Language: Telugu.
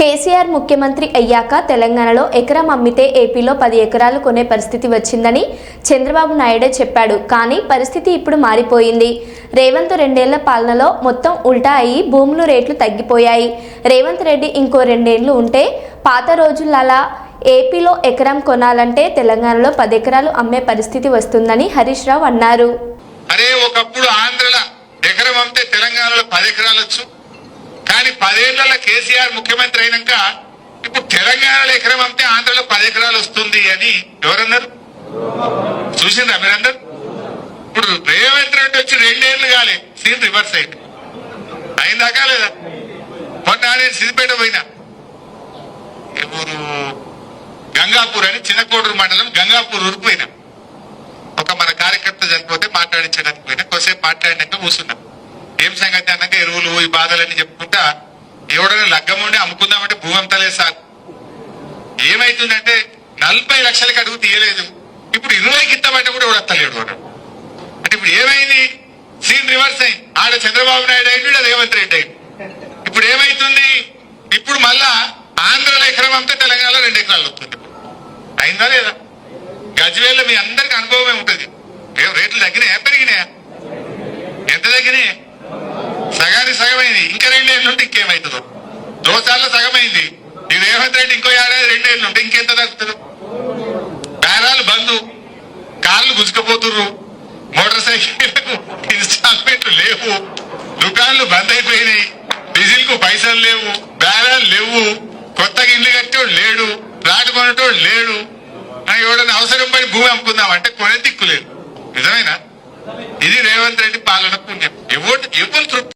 కేసీఆర్ ముఖ్యమంత్రి అయ్యాక తెలంగాణలో ఎకరం అమ్మితే ఏపీలో పది ఎకరాలు కొనే పరిస్థితి వచ్చిందని చంద్రబాబు నాయుడే చెప్పాడు. కానీ పరిస్థితి ఇప్పుడు మారిపోయింది. రేవంత్ రెండేళ్ళ పాలనలో మొత్తం ఉల్టా అయ్యి భూములు రేట్లు తగ్గిపోయాయి. రేవంత్ రెడ్డి ఇంకో రెండేళ్ళు ఉంటే పాత రోజులలా ఏపీలో ఎకరం కొనాలంటే తెలంగాణలో పది ఎకరాలు అమ్మే పరిస్థితి వస్తుందని హరీష్ రావు అన్నారు. అరే ఒకప్పుడు ఆంధ్రలో ఎకరం అమ్మితే తెలంగాణలో పది ఎకరాలు వచ్చు. కానీ పదేళ్ళలో కేసీఆర్ ముఖ్యమంత్రి అయినాక ఇప్పుడు తెలంగాణలో ఎకరం అమ్మితే ఆంధ్రలో పది ఎకరాలు వస్తుంది అని ఎవరన్నారు? చూసిండ్రా మీరందరు? ఇప్పుడు రేవంత్ రెడ్డి వచ్చి రెండేళ్ళు కాలే సీన్ రివర్స్ అయింది. అయిందాకా లేదా? మొన్న నేను సిద్దిపేట పోయినా. ఏ ఊరు? గంగాపూర్ అని చిన్నకోడూరు మండలం గంగాపూర్ ఊరికి పోయినా. ఒక మన కార్యకర్త చనిపోతే మాట్లాడించడానికి పోయినా కొద్దిసేపు మాట్లాడినాక కూర్చున్నాం. ఏం సంగతి అన్నాక ఎరువులు ఈ బాధలన్నీ చెప్పుకుంటా ఎవడైనా లగ్గం ఉండి అమ్ముకుందామంటే భూమి అంతా సార్. ఏమైతుందంటే నలభై లక్షలకి అడుగు తీయలేదు. ఇప్పుడు ఇరవైకి ఇస్తామంటే కూడా వస్తలేడు వాడు. అంటే ఇప్పుడు ఏమైంది? సీన్ రివర్స్ అయింది. ఆడ చంద్రబాబు నాయుడు అయింది అది రేవంత్ రెడ్డి అయింది ఇప్పుడు ఏమైతుంది? ఇప్పుడు మళ్ళా ఆంధ్రలో ఎకరం అమ్మితే తెలంగాణలో రెండు ఎకరాలు వస్తుంది. అయిందా లేదా? గజ్వేల్లో మీ అందరికి అనుభవమే ఉంటది. రేట్లు తగ్గినాయా? పెరిగినాయా? ఎంత తగ్గినాయి? రెండేళ్ళు ఉంటే ఇంకేమవుతుందో దోసాల్లో సగమైంది. ఈ రేవంత్ రెడ్డి ఇంకో ఏడాది రెండేళ్ళు ఉంటే ఇంకెంత తగ్గుతుంది? బేరాలు బంధు కాళ్ళు గుంజుకపోతుర్రు మోటార్ సైకిళ్ళకు ఇన్స్టాల్మెంట్లు లేవు. దుకాన్లు బంద్ అయిపోయినాయి. డీజిల్కు పైసలు లేవు. బేరాలు లేవు. కొత్తగా ఇల్లు కట్టేవాడు లేడు. ప్లాట్ కొనేటోడు లేడు. ఆ, ఎవడన్నా అవసరం పడి భూమి అమ్ముకుందాం అంటే కొనే దిక్కులేదు నిజమేనా? ఇది రేవంత్ రెడ్డి పాలన పుణ్యం. ఎవరు ఎవరు తృప్తి